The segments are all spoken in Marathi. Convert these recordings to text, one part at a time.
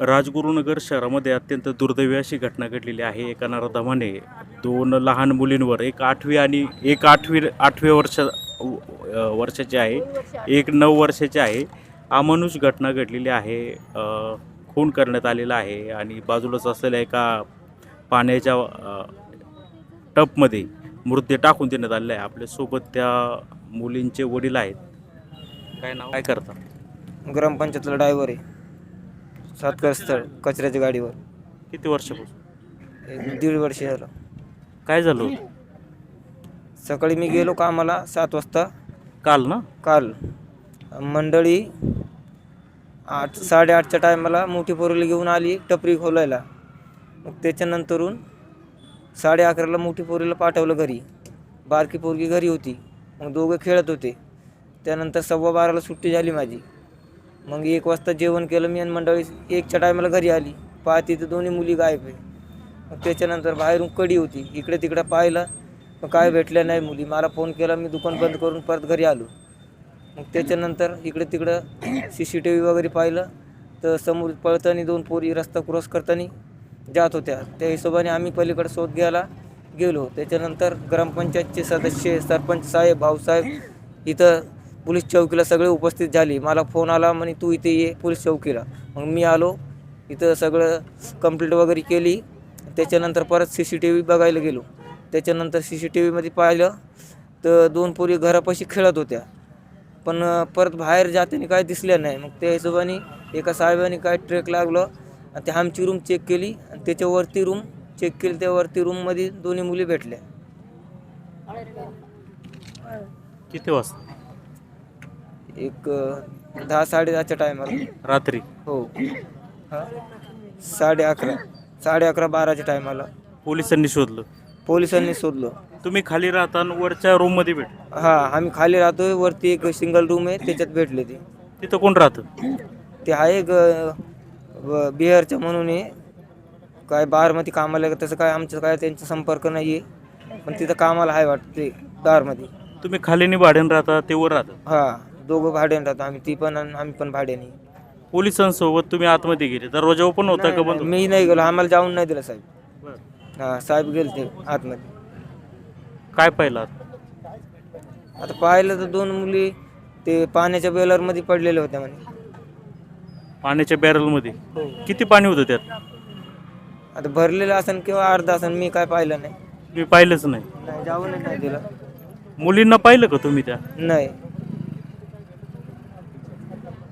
राजगुरुनगर शहरामध्ये अत्यंत दुर्दैवी अशी घटना घडलेली आहे. एका नराधमाने दोन लहान मुलींवर एक आठवी आणि एक आठवी आठव्या वर्ष वर्षाची आहे. एक नऊ वर्षाची आहे. अमानुष घटना घडलेली आहे. खून करण्यात आलेला आहे आणि बाजूलाच असलेल्या एका पाण्याच्या टपमध्ये मृत्यू टाकून देण्यात आलेला आहे. आपल्यासोबत त्या मुलींचे वडील आहेत. काय नाव? काय करतात ग्रामपंचायतला ड्रायव्हर आहे. सातकर स्थळ कचऱ्याच्या गाडीवर. किती वर्षापासून? एक दीड वर्ष झालं. काय झालं? होतं? सकाळी मी गेलो कामाला सात वाजता. काल ना? काल. मंडळी आठ साडेआठच्या टायमाला मोठी पोरली घेऊन आली टपरी खोलायला. मग त्याच्यानंतरून साडे अकराला मोठी पोरीला पाठवलं घरी. बारकी पोरगी घरी होती. मग दोघं खेळत होते. त्यानंतर सव्वा बाराला सुट्टी झाली माझी. मग एक वाजता जेवण केलं मी आणि मंडळी एकच्या टायमाला घरी आली. पाहते तर दोन्ही मुली गायब आहे. मग त्याच्यानंतर बाहेरून कडी होती. इकडे तिकडे पाहिलं मग काय भेटल्या नाही मुली. मला फोन केला मी दुकान बंद करून परत घरी आलो. मग त्याच्यानंतर इकडे तिकडं सी सी टी व्ही वगैरे पाहिलं. तर समोर पळताना दोन पोरी रस्ता क्रॉस करताना जात होत्या. त्या हिशोबाने आम्ही पलीकडे शोध घ्यायला गेलो. त्याच्यानंतर ग्रामपंचायतचे सदस्य सरपंच साहेब भाऊसाहेब इथं पोलीस चौकीला सगळे उपस्थित झाले. मला फोन आला म्हणे तू इथे ये पोलीस चौकीला. मग मी आलो इथं सगळं कंप्लीट वगैरे केली. त्याच्यानंतर परत सी सी टी व्ही बघायला गेलो. त्याच्यानंतर सी सी टी व्हीमध्ये पाहिलं तर दोन पोरी घरापाशी खेळत होत्या. पण परत बाहेर जाताना काय दिसल्या नाही. मग त्या हिशोबाने एका साहेबाने काय ट्रेक लागलं आणि ते आमची रूम चेक केली आणि त्याच्यावरती रूम चेक केली. त्यावरती रूममध्ये दोन्ही मुली भेटल्या. किती वाजता? एक अं, दहा साडे दहाच्या टायमाला रात्री. हो. हा? साडे अकरा. साडे अकरा बाराच्या टायमाला पोलिसांनी शोधलं. पोलिसांनी शोधलं. तुम्ही खाली राहता आणि वरच्या रूममध्ये भेट. हा आम्ही खाली राहतोय. वरती एक सिंगल रूम आहे. त्याच्यात भेटले ते. तिथं कोण राहतं? ते आहे ग ब- बिहारचं म्हणून आहे. काय बारमध्ये कामाला आहे का तसं काय आमचं काय त्यांचा संपर्क नाही आहे पण तिथं कामाला आहे वाटतं ते दारमध्ये. तुम्ही खालीने भाड्यानं राहता ते वर राहता. हा. दोघं भाड्याने राहतो. आम्ही ती पण आणि आम्ही पण भाड्याने. पोलिसांसोबत तुम्ही आतमध्ये गेले. दरवाजा ओपन होता का नाही, बंद मी नाही गेलो. आम्हाला जाऊन नाही दिलं साहेब. बरं. हा साहेब गेले ते आतमध्ये. काय पाहिलं आता? पाहिलं तर दोन मुली ते पाण्याच्या बेलरमध्ये पडलेल्या होत्या म्हणे. पाण्याच्या बॅरलमध्ये किती पाणी होतं त्यात? आता भरलेलं असेल किंवा अर्धा असेल मी काय पाहिलं नाही. मी पाहिलंच नाही. नाही जाऊन नाही दिलं. मुलींना पाहिलं का तुम्ही त्या? नाही.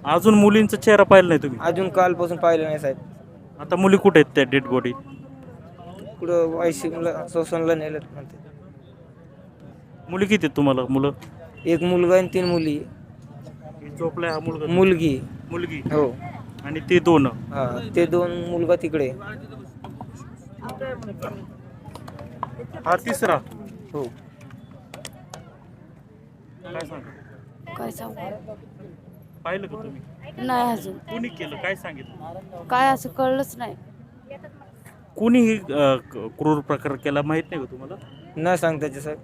अजून मुलींचा चेहरा पाहिला नाही तुम्ही? अजून कालपासून पाहिलं नाही साहेब. आता मुली कुठे आहेत त्या डेड बॉडी कुठं वायशिमला सोसनला नेलं म्हणते. मुली किती आहेत तुम्हाला मुलं? एक मुलगा आणि तीन मुली. झोपलाय हा मुलगा. मुलगी. मुलगी? हो. आणि ते दोन? हा ते दोन मुलगा तिकडे. हा तिसरा? हो. काय सांगा? काय सांगू? पाहिलं का तुम्ही? नाही अजून. कोणी केलं? काय सांगितलं? काय असं कळलंच नाही. कोणी ही अ, क- क्रूर प्रकार केला माहीत नाही का तुम्हाला? नाही सांग त्याचे साहेब.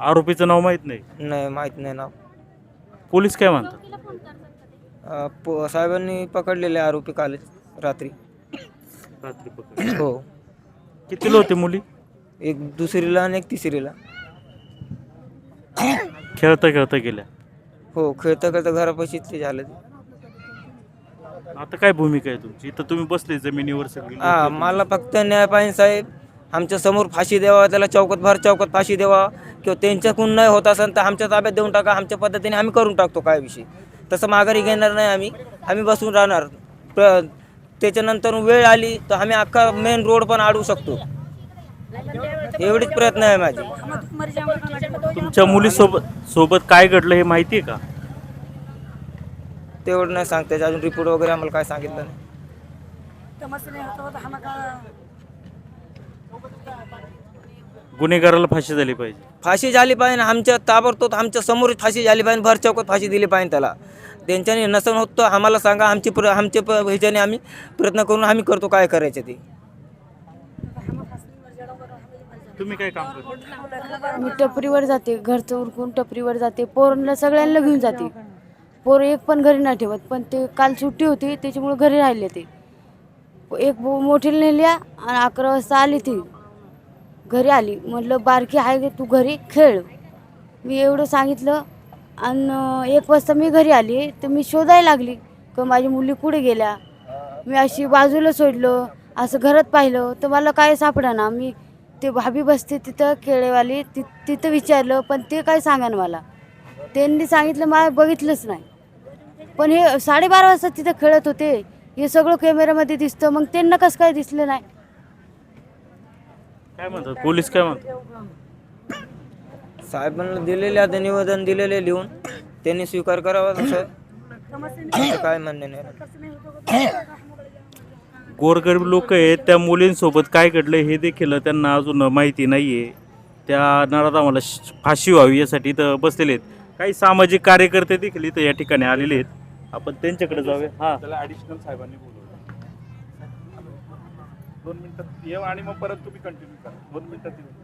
आरोपीचं नाव माहीत नाही? नाही माहीत नाही ना पोलीस काय म्हणतात? अं, प- साहेबांनी पकडलेले आरोपी काल रात्री. रात्री पकड हो. कितीला होते मुली? एक दुसरीला आणि एक तिसरीला. खेळता खेळता गेल्या. हो खेळता खेळता घरापाशी ते झालं ते. आता काय भूमिका आहे तुमची? इथं तुम्ही बसले जमिनीवर सगळी. हा मला फक्त न्याय पाहिजे साहेब. आमच्यासमोर फाशी द्यावा त्याला चौकात भर चौकात फाशी द्यावा. किंवा त्यांच्याकडून नाही होत असेल तर आमच्या ताब्यात देऊन टाका आमच्या पद्धतीने आम्ही करून टाकतो काय विषय. तसं माघारी घेणार नाही आम्ही. आम्ही बसून राहणार. प्र त्याच्यानंतर वेळ आली तर आम्ही अख्खा मेन रोड पण अडवू शकतो. एवढीच प्रयत्न आहे माझी. तुमच्या मुलीसोबत सोबत काय घडलं हे माहिती आहे का? तेवढं नाही सांगता येत. अजून रिपोर्ट वगैरे आम्हाला काय सांगितलं नाही. गुन्हेगाराला फाशी झाली पाहिजे. फाशी झाली पाहिजे. आमच्या ताबडतोब आमच्यासमोर फाशी झाली पाहिजे. भर चौकात फाशी दिली पाहिजे त्याला. त्यांच्याने नसन होत तर आम्हाला सांगा आमची प्र आमचे प ह्याच्याने आम्ही प्रयत्न करून आम्ही करतो. काय करायचं ते. तुम्ही काय काम करता? मी टपरीवर जाते घरचं उरकून टपरीवर जाते पोरांना सगळ्यांना घेऊन जाते. पोरं एक पण घरी नाही ठेवत पण ते काल सुट्टी होती त्याच्यामुळे घरी राहिले ते. एक मोठी नेल्या आणि अकरा वाजता आली ती. घरी आली म्हटलं बारकी आहे की तू घरी खेळ. मी एवढं सांगितलं आणि एक वाजता मी घरी आली तर मी शोधायला लागली का माझी मुली कुठे गेल्या? मी अशी बाजूला सोडलं असं घरात पाहिलं तर मला काय सापडा मी ते भाभी बसते तिथं खेळेवाली ति तिथं विचारलं पण ते काय सांगा ना मला? त्यांनी सांगितलं मला बघितलंच नाही. पण हे साडेबारा वाजता तिथं खेळत होते. हे सगळं कॅमेऱ्यामध्ये दिसतं. मग त्यांना कसं काय दिसलं नाही? काय म्हणतात? पोलीस काय म्हणतात? साहेबांना दिलेले आता निवेदन दिलेले लिहून. त्यांनी स्वीकार करावा तसं काय म्हणणं नाही. गोरगरीब लोक आहेत त्या मुलींसोबत काय घडलं हे देखील त्यांना अजून माहिती नाही आहे त्या नराधामाला श- फाशी व्हावी यासाठी इथं बसलेले आहेत. काही सामाजिक कार्यकर्ते देखील इथं या ठिकाणी आलेले आहेत. आपण त्यांच्याकडे जाऊया. हां. त्याला ॲडिशनल साहेबांनी बोलवलं. दोन मिनिटात ये आणि मग परत तुम्ही कंटिन्यू करा. दोन मिनिटात येऊ